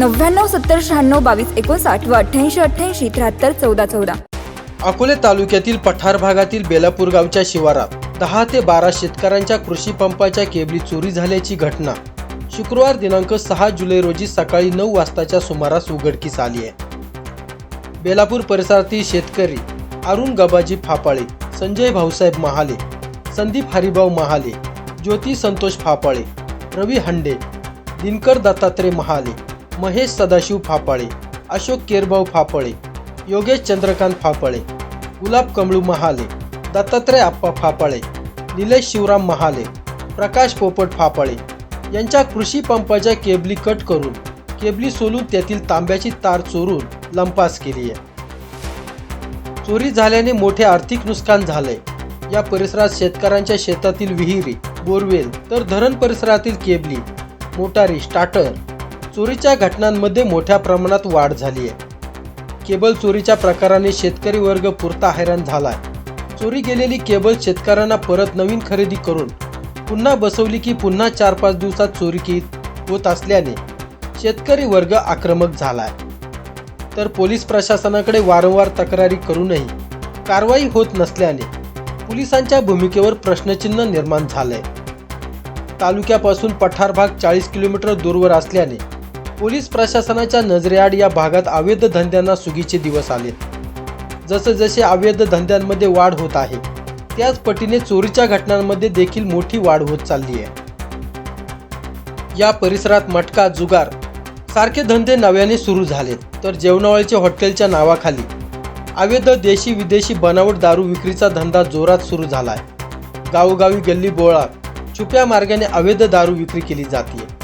नव्याण्णव सत्तर शहाण्णव बावीस एकोणसाठ व अठ्ठ्याऐंशी अठ्ठ्याऐंशी त्र्याहत्तर चौदा चौदा. अकोले तालुक्यातील पठार भागातील बेलापूर गावच्या शिवारात दहा ते बारा शेतकऱ्यांच्या कृषी पंपाच्या केबली चोरी झाल्याची घटना. शुक्रवार दिनांक सहा जुलै रोजी सकाळी नऊ वाजताच्या सुमारास उघडकीस आली आहे. बेलापूर परिसरातील शेतकरी अरुण गबाजी फापाळे संजय भाऊसाहेब महाले संदीप हरिभाऊ महाले ज्योती संतोष फापाळे रवी हंडे दिनकर दत्तात्रय महाले महेश सदाशिव फापाळे अशोक केरभाऊ फापाळे योगेश चंद्रकांत फापाळे गुलाब कमळू महाले दत्तात्रय आप्पा फापाळे निलेश शिवराम महाले प्रकाश पोपट फापाळे यांच्या कृषी पंपाच्या केबली कट करून केबली सोलून त्यातील तांब्याची तार चोरून लंपास केली आहे. चोरी झाल्याने मोठे आर्थिक नुकसान झाले या परिसरात शेतकऱ्यांच्या शेतातील विहिरी बोरवेल तर धरण परिसरातील केबली मोटारी स्टार्टर चोरीच्या घटनांमध्ये मोठ्या प्रमाणात वाढ झाली आहे. केबल चोरीच्या प्रकाराने शेतकरी वर्ग पुरता हैराण झालाय. चोरी गेलेली केबल शेतकऱ्यांना परत नवीन खरेदी करून पुन्हा बसवली की पुन्हा चार पाच दिवसात चोरी की होत असल्याने शेतकरी वर्ग आक्रमक झालाय. तर पोलीस प्रशासनाकडे वारंवार तक्रारी करूनही कारवाई होत नसल्याने पोलिसांच्या भूमिकेवर प्रश्नचिन्ह निर्माण झालंय. तालुक्यापासून पठार भाग चाळीस किलोमीटर दूरवर असल्याने पोलीस प्रशासनाच्या नजरेआड या भागात अवैध धंद्यांना सुगीचे दिवस आलेत. जसे जसे अवैध धंद्यांमध्ये वाढ होत आहे त्याच पटीने चोरीच्या घटनांमध्ये देखील मोठी वाढ होत चालली आहे. या परिसरात मटका जुगार सारखे धंदे नव्याने सुरू झालेत. तर जेवणावळीच्या हॉटेलच्या नावाखाली अवैध देशी विदेशी बनावट दारू विक्रीचा धंदा जोरात सुरू झालाय. गावोगावी गल्ली बोळा छुप्या मार्गाने अवैध दारू विक्री केली जाते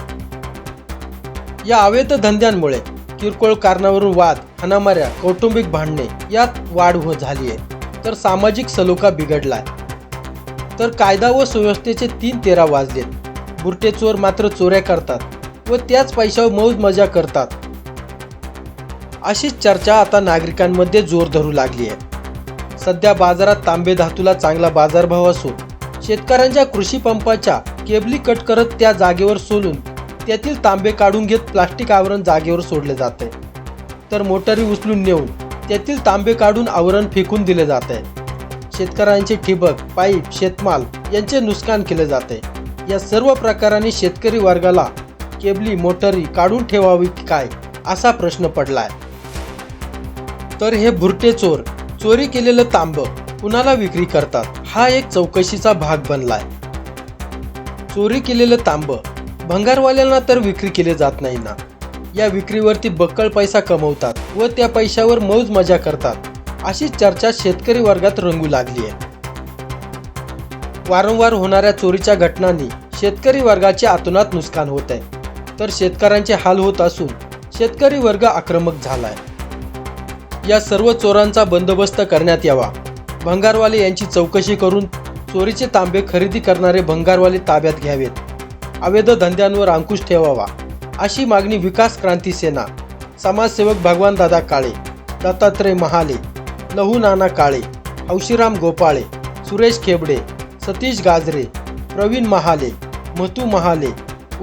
या अवैध धंद्यांमुळे किरकोळ कारणावरून वाद हाणामाऱ्या कौटुंबिक भांडणे यात वाढ हो झाली आहे तर सामाजिक सलोखा बिघडलाय. तर कायदा व सुव्यवस्थेचे तीन तेरा वाजलेत. बुरटे चोर मात्र चोऱ्या करतात व त्याच पैशावर मौज मजा करतात. अशीच चर्चा आता नागरिकांमध्ये जोर धरू लागली आहे सध्या बाजारात तांबे धातूला चांगला बाजारभाव असून शेतकऱ्यांच्या कृषी पंपाच्या केबली कट करत त्या जागेवर सोलून त्यातील तांबे काढून घेत प्लास्टिक आवरण जागेवर सोडले जाते. तर मोटारी उचलून नेऊन त्यातील तांबे काढून आवरण फेकून दिले जाते. शेतकऱ्यांचे ठिबक पाईप शेतमाल यांचे नुकसान केले जाते. या सर्व प्रकाराने शेतकरी वर्गाला केबली मोटारी काढून ठेवावी काय असा प्रश्न पडलाय. तर हे भुरटे चोर चोरी केलेलं तांब कुणाला विक्री करतात? हा एक चौकशीचा भाग बनलाय. चोरी केलेलं तांब भंगारवाल्यांना तर विक्री केले जात नाही ना. या विक्रीवरती बक्कळ पैसा कमवतात व त्या पैशावर मौज मजा करतात अशी चर्चा शेतकरी वर्गात रंगू लागली आहे. वारंवार होणाऱ्या चोरीच्या घटनांनी शेतकरी वर्गाचे आतोनात नुकसान होत आहे. तर शेतकऱ्यांचे हाल होत असून शेतकरी वर्ग आक्रमक झालाय. या सर्व चोरांचा बंदोबस्त करण्यात यावा. भंगारवाले यांची चौकशी करून चोरीचे तांबे खरेदी करणारे भंगारवाले ताब्यात घ्यावेत. अवैध धंद्यांवर अंकुश ठेवावा अशी मागणी विकास क्रांती सेना समाजसेवक भगवान दादा काळे दत्तात्रय महाले लहू नाना काळे हौशीराम गोपाळे सुरेश खेबडे सतीश गाजरे प्रवीण महाले मथू महाले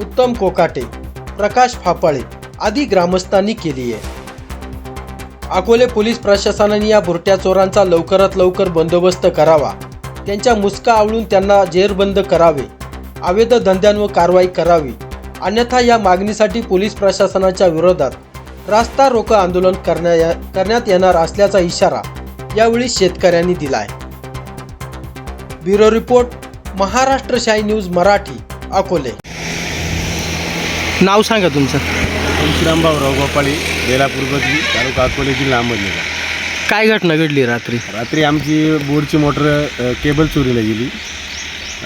उत्तम कोकाटे प्रकाश फापाळे आदी ग्रामस्थांनी केली आहे. अकोले पोलीस प्रशासनाने या बुरट्या चोरांचा लवकरात लवकर बंदोबस्त करावा त्यांच्या मुसका आवळून त्यांना जेरबंद करावे अवैध धंद्यांवर कारवाई करावी. अन्यथा या मागणीसाठी पोलीस प्रशासनाच्या विरोधात रास्ता रोको आंदोलन करण्या करण्यात येणार असल्याचा इशारा यावेळी शेतकऱ्यांनी दिलाय. ब्युरो रिपोर्ट महाराष्ट्र शाही न्यूज मराठी अकोले. नाव सांगा तुमचं. भाऊराव गोपाळे बेलापूर बदली तालुका अकोले जिल्हा अहमदनगर. काय घटना घडली रात्री? रात्री आमची बोर्डची मोटर केबल चोरीला गेली.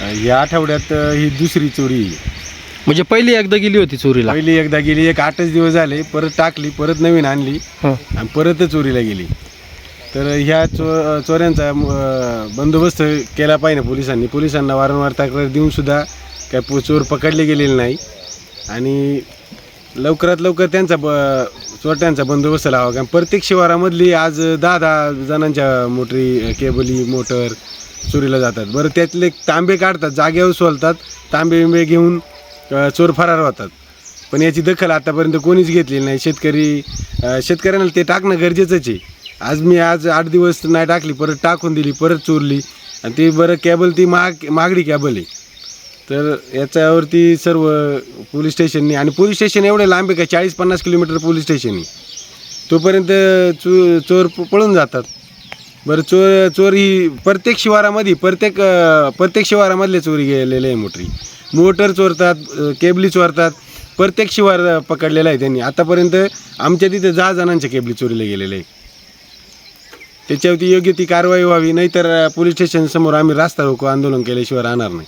या आठवड्यात ही दुसरी चोरी. आहे. म्हणजे पहिली एकदा गेली होती चोरीला? पहिली एकदा गेली एक आठच दिवस झाले परत टाकली परत नवीन आणली हं. आणि परत चोरीला गेली. तर ह्या चो चोऱ्यांचा अ, बंदोबस्त केला पाहिजे पोलिसांनी. पोलिसांना वारंवार तक्रार देऊन सुद्धा काय पो- चोर पकडले गेलेले नाही. आणि लवकरात लवकर त्यांचा ब चोरट्यांचा बंदोबस्त लावा कारण प्रत्येक शिवारामधली आज दहा दहा जणांच्या मोटरी केबली मोटर चोरीला जातात. बरं त्यातले तांबे काढतात जागेवर सोलतात तांबे बिंबे घेऊन चोर फरार होतात. पण याची दखल आतापर्यंत कोणीच घेतलेली नाही. शेतकरी शेतकऱ्यांना ते टाकणं गरजेचंच आहे. आज मी आज आठ दिवस नाही टाकली परत टाकून दिली परत चोरली. आणि ती बरं कॅबल ती महाग महागडी कॅबल आहे. तर याच्यावरती सर्व पोलीस स्टेशननी आणि पोलीस स्टेशन एवढे लांब आहे का? चाळीस पन्नास किलोमीटर पोलीस स्टेशन आहे. तोपर्यंत चो चोर पळून जातात. बरं चोर चोर प्रत्येक शिवारामध्ये प्रत्येक अं, प्रत्येक शिवारामधले चोरी गेलेले आहे मोटरी. मोटर चोरतात अं, केबली चोरतात प्रत्येक शिवार अं, पकडलेला आहे त्यांनी. आतापर्यंत आमच्या तिथे दहा जणांच्या केबली चोरीला गेलेले आहे. त्याच्यावरती योग्य ती कारवाई व्हावी नाहीतर अं, पोलीस स्टेशनसमोर आम्ही रास्ता रोको आंदोलन केल्याशिवाय राहणार नाही.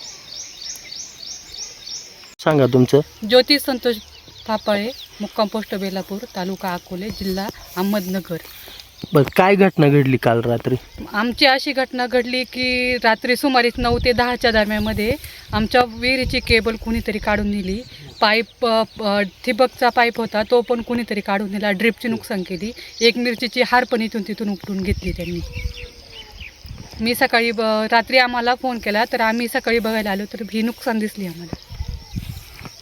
सांगा तुमचं. ज्योती संतोष थापाळे मुक्काम पोस्ट बेलापूर तालुका अकोले जिल्हा अहमदनगर. बर काय घटना घडली काल रात्री? आमची अशी घटना घडली की रात्री सुमारे नऊ ते दहाच्या दरम्यामध्ये आमच्या विहिरीची केबल कुणीतरी काढून नेली. पाईप ठिबकचा पाईप होता तो पण कुणीतरी काढून नेला ड्रिपची नुकसान केली. एक मिरचीची हार पण इथून तिथून उपटून घेतली त्यांनी. मी सकाळी ब रात्री आम्हाला फोन केला तर आम्ही सकाळी बघायला आलो तर ही नुकसान दिसली आम्हाला.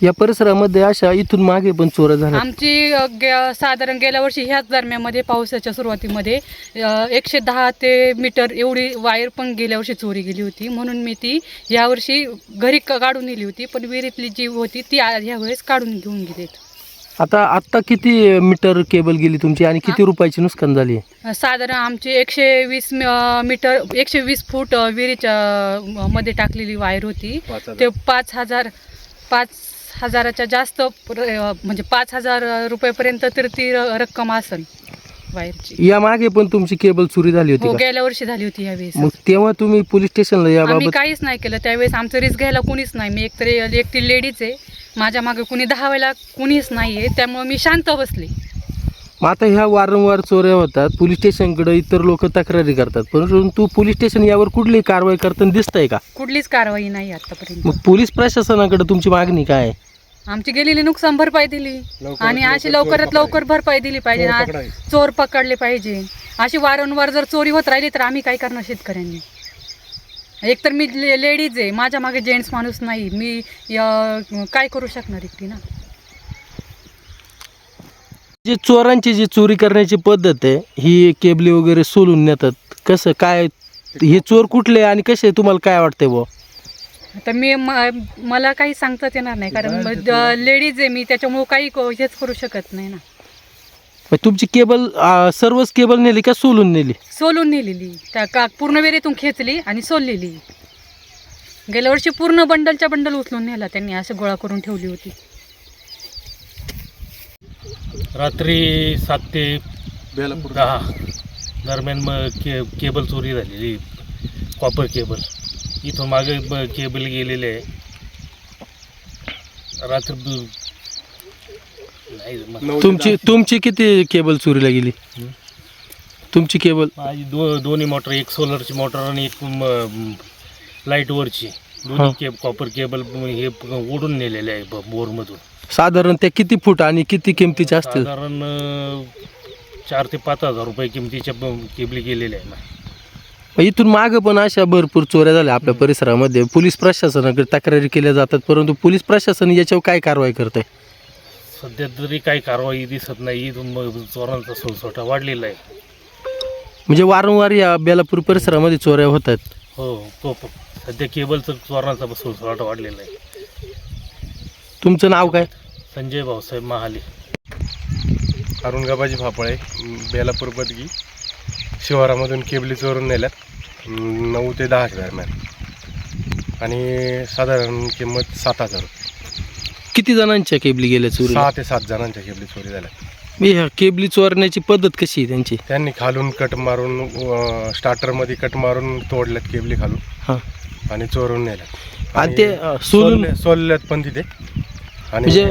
या परिसरामध्ये अशा इथून मागे पण चोऱ्या झाल्या आमची अ, गे- साधारण गेल्या वर्षी ह्याच दरम्यामध्ये पावसाच्या सुरुवातीमध्ये अ, एकशे दहा ते मीटर एवढी वायर पण गेल्या वर्षी चोरी गेली होती. म्हणून मी ती यावर्षी घरी क- काढून नेली होती पण विहिरीतली जी होती ती आ- ह्यावेळेस काढून घेऊन गेलीत आता आत्ता किती मीटर केबल गेली तुमची आणि किती रुपयाची नुकसान झाली? अ, साधारण आमची एकशे वीस मी- अ, मीटर एकशे वीस फूट अ, विहिरीच्या अ, मध्ये टाकलेली वायर होती. ते पाच हजार पाच हजाराच्या जास्त म्हणजे पाच हजार रुपयेपर्यंत तर ती रक्कम असेल वायरची या मागे पण तुमची केबल चोरी झाली हो होती का? गेल्या वर्षी झाली होती यावेळेस. मग तेव्हा तुम्ही पोलीस स्टेशनला आम्ही याबाबत काहीच नाही केलं. त्यावेळेस आमचं रिस्क घ्यायला कुणीच नाही. मी एकतरी एकटी लेडीज आहे. माझ्या मागे कुणी धावायला कुणीच नाही आहे त्यामुळे मी शांत बसले. मग आता ह्या वारंवार चोऱ्या होतात. पोलीस स्टेशनकडे इतर लोक तक्रारी करतात. परंतु पोलीस स्टेशन यावर कुठलीही कारवाई करताना दिसतंय का? कुठलीच कारवाई नाही आतापर्यंत. मग पोलीस प्रशासनाकडे तुमची मागणी काय आहे? आमची गेलेली नुकसान भरपाई दिली. आणि अशी लवकरात लवकर भरपाई दिली पाहिजे. आ- चोर पकडले पाहिजे. अशी वारंवार जर चोरी होत राहिली तर आम्ही काय करणार शेतकऱ्यांनी? एकतर मी ले- लेडीज आहे. माझ्या मागे जेंट्स माणूस नाही. मी अं, काय करू शकणार एकटी ना? जे चोरांची जी चोरी करण्याची पद्धत आहे ही केबली वगैरे सोलून नेतात. कसं काय हे चोर कुठले आणि कसे तुम्हाला काय वाटतंय बुवा? आता मी मला काही सांगताच येणार नाही कारण लेडीज आहे मी त्याच्यामुळे काही हेच करू शकत नाही ना. मग तुमची केबल आ, सर्वच केबल नेली का सोलून नेली? सोलून नेलेली. त्या का पूर्ण वेरेतून खेचली आणि सोललेली. गेल्या वर्षी पूर्ण बंडलच्या बंडल उचलून नेला त्यांनी असं गोळा करून ठेवली होती. रात्री सात ते दहा दरम्यान मग के केबल चोरी झालेली कॉपर केबल इथून मागे ब केबल गेलेले आहे. रात्र नाही तुमची तुमची किती केबल चोरीला गेली? हं? तुमची केबल माझी दो दोन्ही मोटर एक सोलरची मोटर आणि एक म- लाईटवरची हा. दोन्ही केब कॉपर केबल हे प- ओढून नेलेले आहे ब- बोरमधून. साधारण त्या किती फूट आणि किती किमतीच्या असतील साधारण अं, चार ते पाच हजार रुपये किमतीच्या ब- केबली गेलेल्या आहे इथून मागं पण अशा भरपूर चोऱ्या झाल्या आपल्या परिसरामध्ये. पोलीस प्रशासनाकडे तक्रारी केल्या जातात परंतु पोलीस प्रशासन याच्यावर काय कारवाई करतंय? सध्या तरी काही कारवाई दिसत नाही. इथून मग चोरांचा सोलसोटा वाढलेला आहे. म्हणजे वारंवार या बेलापूर परिसरामध्ये चोऱ्या होत आहेत. हो तो प- सध्या केबलचा चोरांचा सोलसोटा वाढलेला आहे. तुमचं नाव काय? संजय भाऊसाहेब महाले. अरुण गाबाजी फापळे बेलापूर बदगी शिवारामधून केबली चोरून नेल्यात. नऊ ते दहाच्या दरम्यान आणि साधारण किंमत सात हजार. रुपये. किती जणांच्या केबली गेल्या चोरी सहा ते सात जणांच्या केबली चोरी झाल्या. मी ह्या केबली चोरण्याची पद्धत कशी आहे त्यांची? त्यांनी खालून कट मारून अं, स्टार्टरमध्ये कट मारून तोडल्यात केबली खालून. हां. आणि चोरून नेल्यात. आणि ते अं, सोलून सोलले- सोलल्यात पण तिथे. आणि म्हणजे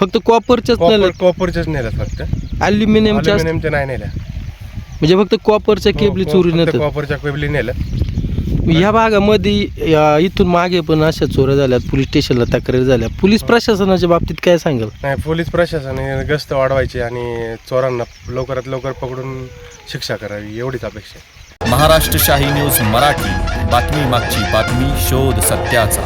फक्त कॉपरच्याच कॉपर नेलं कॉपरच्याच नेल्यात फक्त. अल्युमिनियमच्या अल्युमिनियमच्या नाही नेल्या. म्हणजे फक्त कॉपरच्या केबली हो, चोरी फक्त नेतात कॉपरच्या केबली नेल्या ह्या भागामध्ये या- इथून मागे पण अशा चोऱ्या झाल्यात पोलीस स्टेशनला तक्रारी झाल्या पोलीस प्रशासनाच्या बाबतीत काय सांगाल? नाही पोलीस प्रशासनाने गस्त वाढवायची आणि चोरांना लवकरात लवकर पकडून शिक्षा करावी एवढीच अपेक्षा महाराष्ट्र शाही न्यूज मराठी बातमी मागची बातमी शोध सत्याचा.